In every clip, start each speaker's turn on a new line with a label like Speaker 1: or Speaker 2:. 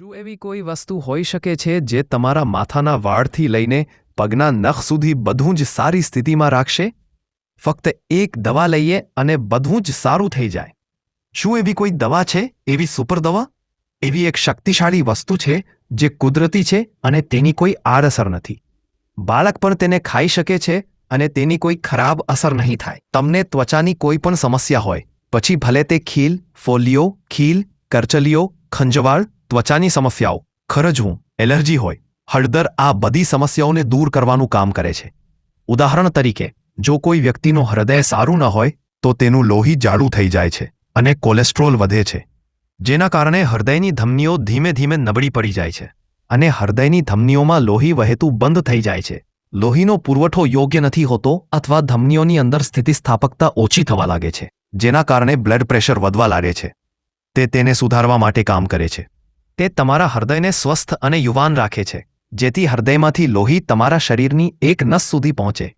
Speaker 1: શું એવી કોઈ વસ્તુ હોઈ શકે છે જે તમારા માથાના વાળથી લઈને પગના નખ સુધી બધું જ સારી સ્થિતિમાં રાખશે? ફક્ત એક દવા લઈએ અને બધું જ સારું થઈ જાય. શું એવી કોઈ દવા છે? એવી સુપર દવા? એવી એક શક્તિશાળી વસ્તુ છે જે કુદરતી છે અને તેની કોઈ આડઅસર નથી. બાળક પણ તેને ખાઈ શકે છે અને તેની કોઈ ખરાબ અસર નહીં થાય. તમને ત્વચાની કોઈ પણ સમસ્યા હોય, પછી ભલે તે ખીલ, ફોલિયો, ખીલ, કરચલીઓ ખંજવાળ, ત્વચાની સમસ્યાઓ, ખરજવું, એલર્જી હોય, હળદર આ બધી સમસ્યાઓને દૂર કરવાનું કામ કરે છે. ઉદાહરણ તરીકે, જો કોઈ વ્યક્તિનું હૃદય સારું ન હોય, તો તેનું લોહી જાડું થઈ જાય છે અને કોલેસ્ટ્રોલ વધે છે. જેના કારણે હૃદયની ધમનીઓ ધીમે ધીમે નબળી પડી જાય છે અને હૃદયની ધમનીઓમાં લોહી વહેતું બંધ થઈ જાય છે. લોહીનો પુરવઠો યોગ્ય નથી હોતો અથવા ધમનીઓની અંદર સ્થિતિસ્થાપકતા ઓછી થવા લાગે છે, જેના કારણે બ્લડ પ્રેશર વધવા લાગે છે. તે તેને સુધારવા માટે કામ કરે છે. તે તમારા હૃદયને સ્વસ્થ અને યુવાન રાખે છે, જેથી હૃદયમાંથી લોહી તમારા શરીરની એક નસ સુધી પહોંચે.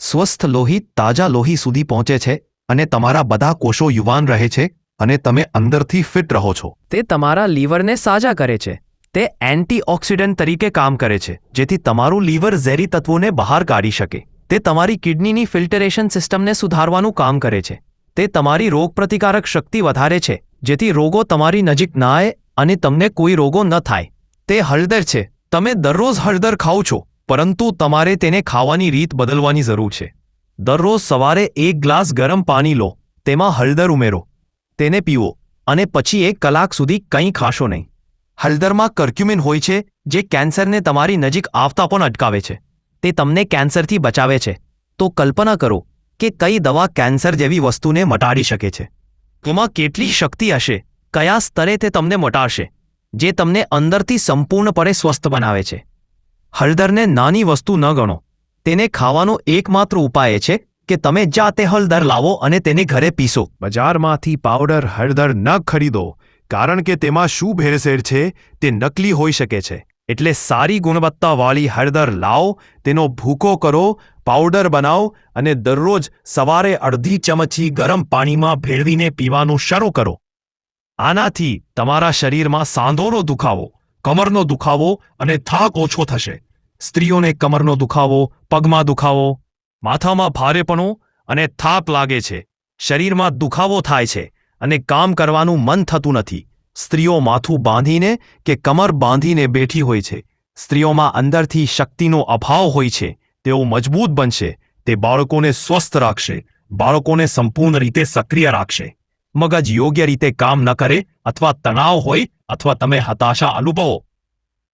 Speaker 1: સ્વસ્થ લોહી તાજા લોહી સુધી પહોંચે છે અને તમારા બધા કોષો યુવાન રહે છે અને તમે અંદરથી ફિટ રહો છો. તે તમારા લીવરને સાજા કરે છે. તે એન્ટીઓક્સિડન્ટ તરીકે કામ કરે છે, જેથી તમારું લીવર ઝેરી તત્વોને બહાર કાઢી શકે. તે તમારી કિડનીની ફિલ્ટરેશન સિસ્ટમને સુધારવાનું કામ કરે છે. તે તમારી રોગપ્રતિકારક શક્તિ વધારે છે જેથી રોગો તમારી નજીક ના આવે અને તમને કોઈ રોગો ન થાય. તે હળદર છે. તમે દરરોજ હળદર ખાઓ છો, પરંતુ તમારે તેને ખાવાની રીત બદલવાની જરૂર છે. દરરોજ સવારે એક ગ્લાસ ગરમ પાણી લો, તેમાં હળદર ઉમેરો. તેને પીવો અને પછી એક કલાક સુધી કંઈ ખાશો નહીં. હળદરમાં કર્ક્યુમિન હોય છે, જે કેન્સરને તમારી નજીક આવતા પણ અટકાવે છે. તે તમને કેન્સરથી બચાવે છે. તો કલ્પના કરો કે કઈ દવા કેન્સર જેવી વસ્તુને મટાડી શકે છે. તેમાં કેટલી શક્તિ હશે, કયા સ્તરે તે તમને મટાડશે, જે તમને અંદરથી સંપૂર્ણપણે સ્વસ્થ બનાવે છે. હળદરને નાની વસ્તુ ન ગણો. તેને ખાવાનો એકમાત્ર ઉપાય છે કે તમે જાતે હળદર લાવો અને તેને ઘરે પીસો. બજારમાંથી પાવડર હળદર ન ખરીદો, કારણ કે તેમાં શું ભેળસેળ છે તે નકલી હોઈ શકે છે. એટલે સારી ગુણવત્તાવાળી હળદર લાવો, તેનો ભૂકો કરો, પાવડર બનાવો અને દરરોજ સવારે અડધી ચમચી ગરમ પાણીમાં ભેળવીને પીવાનું શરૂ કરો. આનાથી તમારા શરીરમાં સાંધોનો દુખાવો, કમરનો દુખાવો અને થાક ઓછો થશે. સ્ત્રીઓને કમરનો દુખાવો, પગમાં દુખાવો, માથામાં ભારેપણું અને થાક લાગે છે. શરીરમાં દુખાવો થાય છે અને કામ કરવાનું મન થતું નથી. સ્ત્રીઓ માથું બાંધીને કે કમર બાંધીને બેઠી હોય છે. સ્ત્રીઓમાં અંદરથી શક્તિનો અભાવ હોય છે. તેઓ મજબૂત બનશે. તે બાળકોને સ્વસ્થ રાખશે. બાળકોને સંપૂર્ણ રીતે સક્રિય રાખશે. મગજ યોગ્ય રીતે કામ ન કરે અથવા તણાવ હોય અથવા તમે હતાશા અનુભવો.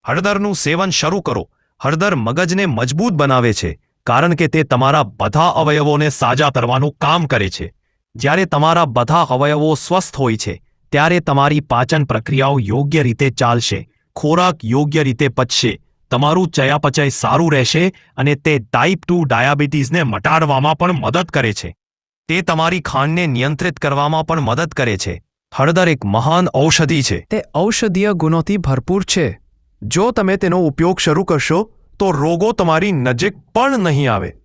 Speaker 1: હળદરનું સેવન શરૂ કરો. હળદર મગજને મજબૂત બનાવે છે, કારણ કે તે તમારા બધા અવયવોને સાજા કરવાનું કામ કરે છે. જ્યારે તમારા બધા અવયવો સ્વસ્થ હોય છે ત્યારે તમારી પાચન પ્રક્રિયાઓ યોગ્ય રીતે ચાલશે, ખોરાક યોગ્ય રીતે પચશે, તમારું ચયાપચય સારું રહેશે અને તે ટાઈપ ટુ ડાયાબિટીસને મટાડવામાં પણ મદદ કરે છે. તે તમારી ખાંડને નિયંત્રિત કરવામાં પણ મદદ કરે છે. હળદર એક મહાન ઔષધિ છે. તે ઔષધીય ગુણોથી ભરપૂર છે. જો તમે તેનો ઉપયોગ શરૂ કરશો, તો રોગો તમારી નજીક પણ નહીં આવે.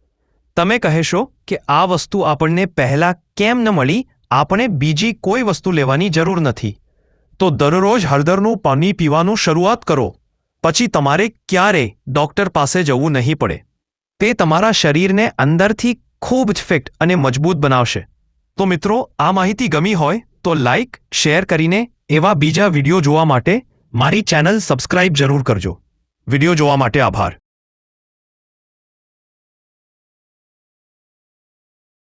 Speaker 1: તમે કહેશો કે આ વસ્તુ આપણને પહેલાં કેમ ન મળી? આપણે બીજી કોઈ વસ્તુ લેવાની જરૂર નથી. તો દરરોજ હળદરનું પાણી પીવાનું શરૂઆત કરો. પછી તમારે ક્યારે ડૉક્ટર પાસે જવું નહીં પડે. તે તમારા શરીરને અંદરથી ખૂબ જ ફિટ અને મજબૂત બનાવશે. તો મિત્રો, આ માહિતી ગમી હોય તો લાઇક શેર કરીને એવા બીજા વીડિયો જોવા માટે મારી ચેનલ સબસ્ક્રાઇબ જરૂર કરજો. વીડિયો જોવા માટે આભાર.